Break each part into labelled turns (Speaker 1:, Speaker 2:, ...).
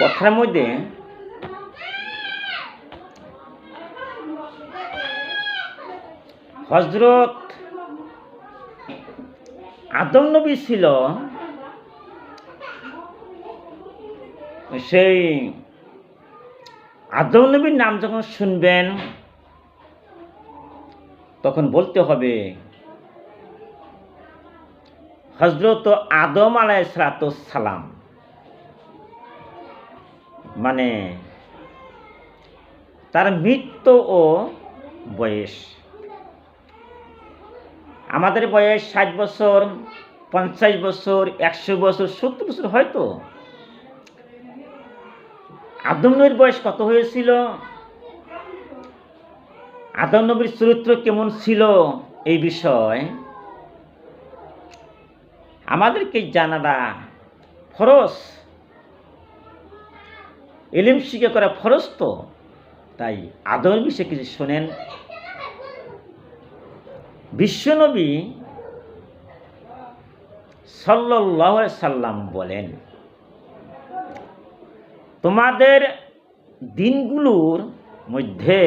Speaker 1: কথার মধ্যে হজরত আদম নবী ছিল, সেই আদম নবীর নাম যখন শুনবেন, তখন বলতে হবে হজরত আদম আলাই সালাম। মানে তার মৃত্যু ও বয়স। আমাদের বয়স ষাট বছর, পঞ্চাশ বছর, একশো বছর, সত্তর বছর হয়তো। আদম নবীর বয়স কত হয়েছিল? আদম নবীর চরিত্র কেমন ছিল এই বিষয় আমাদেরকে জানাটা ফরস এলিম শিখে করা ফরস তো। তাই আদর বিষয়ে কিছু শোনেন। বিশ্বনবী সাল্লাহ সাল্লাম বলেন, তোমাদের দিনগুলোর মধ্যে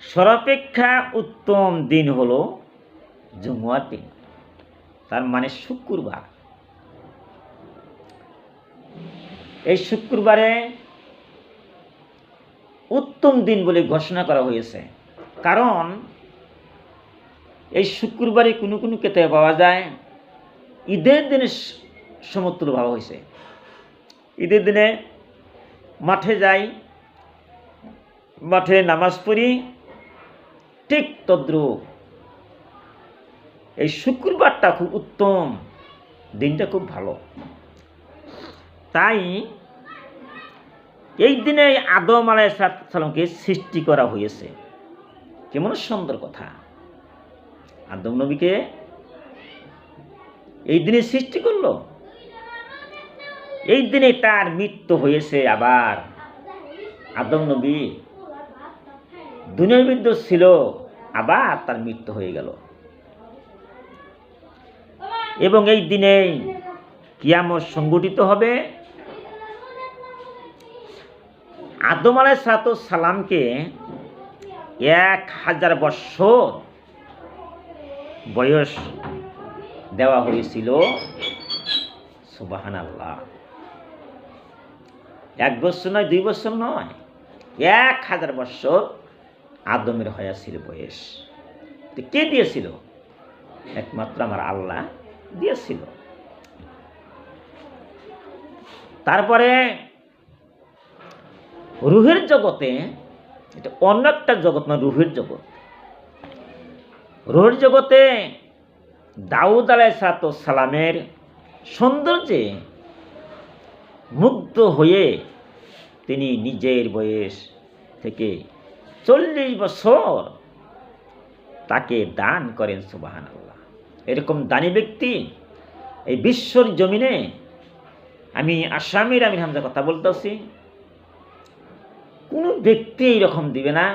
Speaker 1: সর্বাপেক্ষা উত্তম দিন হলো জুমুয়ার দিন। তার মানে শুক্রবার। এই শুক্রবারে উত্তম দিন বলে ঘোষণা করা হয়েছে। কারণ এই শুক্রবারে কোনো কোনো কেতে পাওয়া যায়, ঈদের দিনে সমতুল ভাবা হয়েছে। ঈদের দিনে মাঠে যাই, মাঠে নামাজ পড়ি, ঠিক তদ্রুপ। এই শুক্রবারটা খুব উত্তম, দিনটা খুব ভালো। তাই এই দিনে আদম আলাই সালামকে সৃষ্টি করা হয়েছে। কেমন সুন্দর কথা। আদম নবীকে এই দিনে সৃষ্টি করল। এই দিনে তার মৃত্যু হয়েছে আবার। আদম নবী দুনিয়ার মৃত্যু ছিল, আবার তার মৃত্যু হয়ে গেল। এবং এই দিনেই কিয়ামত সংগঠিত হবে। আদম আলাই সালামকে এক হাজার বৎসর বয়স দেওয়া হয়েছিল। সুবাহান আল্লাহ এক বছর নয়, দুই বছর নয়, এক হাজার বৎসর আদমের হয়াছিল বয়স। তো কে দিয়েছিল? একমাত্র আমার আল্লাহ দিয়েছিল। তারপরে রুহের জগতে, এটা অন্য একটা জগৎ না রুহের জগৎ। রুহের জগতে দাউদ আলাই সালামের সৌন্দর্যে মুগ্ধ হয়ে তিনি নিজের বয়স থেকে চল্লিশ বছর তাকে দান করেন সুবাহান আল্লাহ এরকম দানি ব্যক্তি এই বিশ্বর জমিনে আমি আসামির আমির হামজা কথা বলতেছি। কোনো ব্যক্তি এইরকম দিবে না।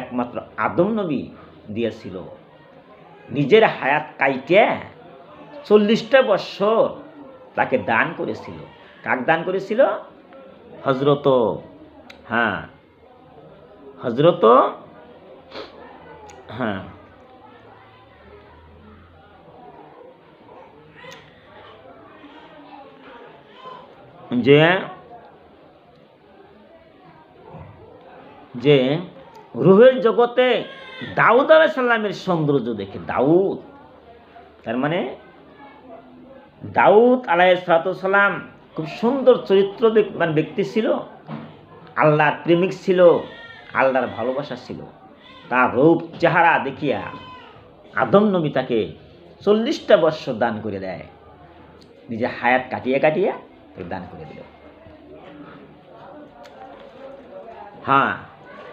Speaker 1: একমাত্র আদম নবী দিয়েছিল। নিজের হায়াত কাইটে চল্লিশটা বৎসর তাকে দান করেছিল। কাক দান করেছিল? হজরত হ্যাঁ হজরত হ্যাঁ যে যে রুহের জগতে দাউদ আলাহ সাল্লামের সৌন্দর্য দেখে, দাউদ। তার মানে দাউদ আলাহ সালাম খুব সুন্দর চরিত্র মানে ব্যক্তি ছিল, আল্লাহর প্রেমিক ছিল, আল্লাহর ভালোবাসা ছিল। তার রূপ, চেহারা দেখিয়া আদম নবী তাকে চল্লিশটা বৎসর দান করে দেয়। নিজে হায়াত কাটিয়ে কাটিয়ে দান করে দিল। হ্যাঁ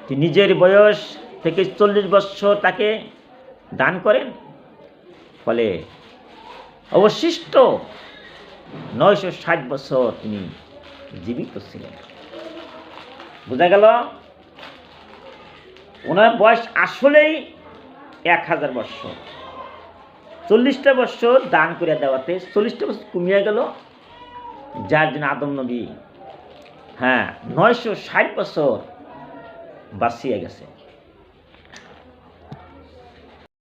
Speaker 1: নিজের বয়স থেকে চল্লিশ বৎসর তাকে দান করেন, ফলে অবশিষ্ট নয়শো ষাট বছর তিনি জীবিত ছিলেন। বোঝা গেল, ওনার বয়স আসলেই এক হাজার বৎসর চল্লিশটা বৎসর দান করে দেওয়াতে চল্লিশটা বছর কমিয়ে গেল। যার জন্য আদম নবী হ্যাঁ নয়শো ষাট বছর বাঁচিয়ে গেছে।